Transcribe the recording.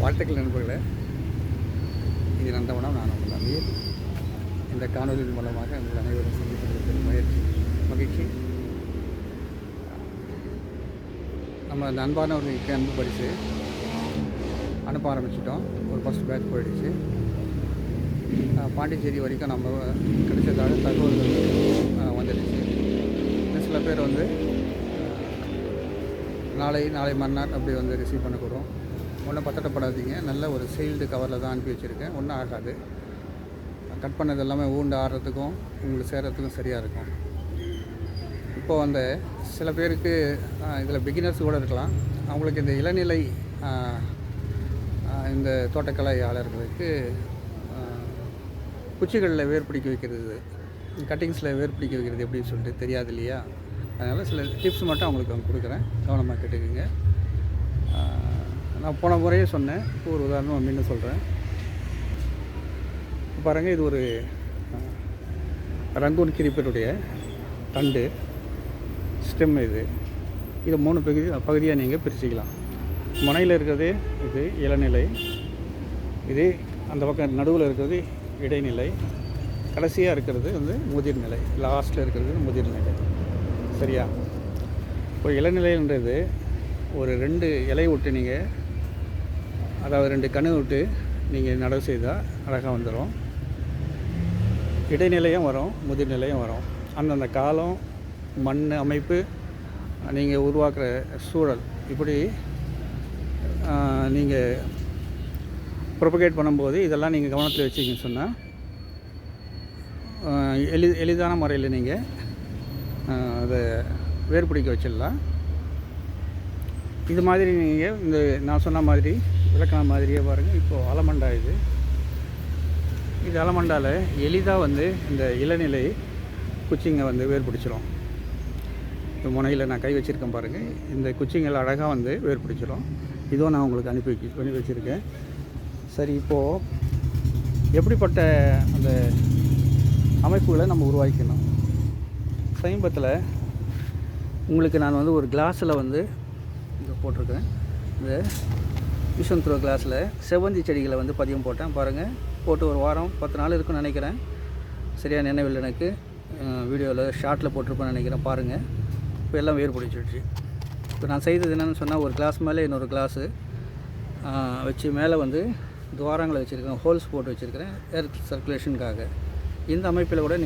வாழ்த்துக்கள் நண்பர்களே. இது நந்தவனம் நான் உங்கள் அமீர். இந்த காணொலியின் மூலமாக உங்கள் அனைவரும் சந்திப்பதற்கு முயற்சி மகிழ்ச்சி. நம்ம அந்த அன்பானவர்களுக்கு அன்பு படித்து அனுப்ப ஆரம்பிச்சிட்டோம். ஒரு ஃபஸ்ட் பேட்ச் போயிடுச்சு. பாண்டிச்சேரி வரைக்கும் நம்ம கிடைச்சதாக தகவல்கள் வந்துடுச்சு. இன்னும் சில பேர் வந்து நாளை நாளை மறுநாள் அப்படி வந்து ரிசீவ் பண்ணக்கூடும். ஒன்றும் பத்தட்டப்படாதீங்க நல்ல ஒரு சீல்டு கவரில் தான் அனுப்பி வச்சுருக்கேன். ஒன்றும் ஆகாது. கட் பண்ணது எல்லாமே ஊண்டு ஆடுறதுக்கும் உங்களுக்கு சேர்கிறதுக்கும் சரியாக இருக்கும். இப்போது அந்த சில பேருக்கு இதில் பிகினர்ஸ் கூட இருக்கலாம். அவங்களுக்கு இந்த இளநிலை இந்த தோட்டக்கலையாளர்களுக்கு ஆளர்களுக்கு குச்சிகளில் வேர் பிடிக்க வைக்கிறது கட்டிங்ஸில் வேர் பிடிக்க வைக்கிறது எப்படின்னு சொல்லிட்டு தெரியாது இல்லையா? அதனால் சில டிப்ஸ் மட்டும் அவங்களுக்கு அவங்க கொடுக்குறேன். கவனமாக கேட்டுக்கோங்க. நான் போன முறையே சொன்னேன். இப்போ ஒரு உதாரணம் மீண்டும் சொல்கிறேன் பாருங்கள் இது ஒரு ரங்கூன் கிரிப்பருடைய தண்டு. ஸ்டெம் இது. இது மூணு பகுதி பகுதியாக நீங்கள் பிரிச்சுக்கலாம். முனையில் இருக்கிறது இது இளநிலை. இது அந்த பக்கம் நடுவில் இருக்கிறது இடைநிலை. கடைசியாக இருக்கிறது வந்து முதிர்நிலை. லாஸ்ட்டில் இருக்கிறது முதிர்நிலை. சரியா? இப்போ இளநிலைன்றது ஒரு ரெண்டு இலை விட்டு நீங்கள் அதாவது ரெண்டு கணு விட்டு நீங்கள் நடவு செய்தால் அழகாக வந்துடும் இடைநிலையும் வரும் முதிர்நிலையும் வரும். அந்தந்த காலம் மண் அமைப்பு நீங்கள் உருவாக்குற சூழல் இப்படி நீங்கள் ப்ரொபகேட் பண்ணும்போது இதெல்லாம் நீங்கள் கவனத்தில் வச்சிங்கன்னு சொன்னால் எளி எளிதான முறையில் நீங்கள் அதை வேர்பிடிக்க வச்சிடலாம். இது மாதிரி நீங்கள் இந்த நான் சொன்ன மாதிரி விளக்கான மாதிரியே பாருங்கள் இப்போது அலமண்டா இது. இது அலமண்டாவில் எளிதாக வந்து இந்த இளநிலை குச்சிங்க வந்து வேர் பிடிச்சிரும் இந்த முனையில் நான் கை வச்சுருக்கேன் பாருங்கள் இந்த குச்சிங்கள் அழகாக வந்து வேர் பிடிச்சிரும் இதுவும் நான் உங்களுக்கு அனுப்பி வைக்க அனுப்பி வச்சுருக்கேன். சரி இப்போது எப்படிப்பட்ட அந்த அமைப்புகளை நம்ம உருவாக்கணும் சமீபத்தில் உங்களுக்கு நான் வந்து ஒரு கிளாஸில் வந்து இங்கே போட்டிருக்கேன். இந்த மிஷன் த்ரோ கிளாஸில் செவ்வந்தி செடிகளை வந்து பதியம் போட்டேன். பாருங்கள் போட்டு ஒரு வாரம் பத்து நாள் இருக்குன்னு நினைக்கிறேன். சரியாக நினைவில் எனக்கு. வீடியோவில் ஷார்ட்டில் போட்டிருப்பேன்னு நினைக்கிறேன். பாருங்கள் இப்போ எல்லாம் வேர் பிடிச்சிடுச்சு. இப்போ நான் செய்தது என்னென்னு சொன்னால் ஒரு கிளாஸ் மேலே இன்னொரு கிளாஸு வச்சு மேலே வந்து துவாரங்களை வச்சுருக்கேன். ஹோல்ஸ் போட்டு வச்சுருக்கிறேன் ஏர் சர்க்குலேஷனுக்காக இந்த அமைப்பில் கூட நீ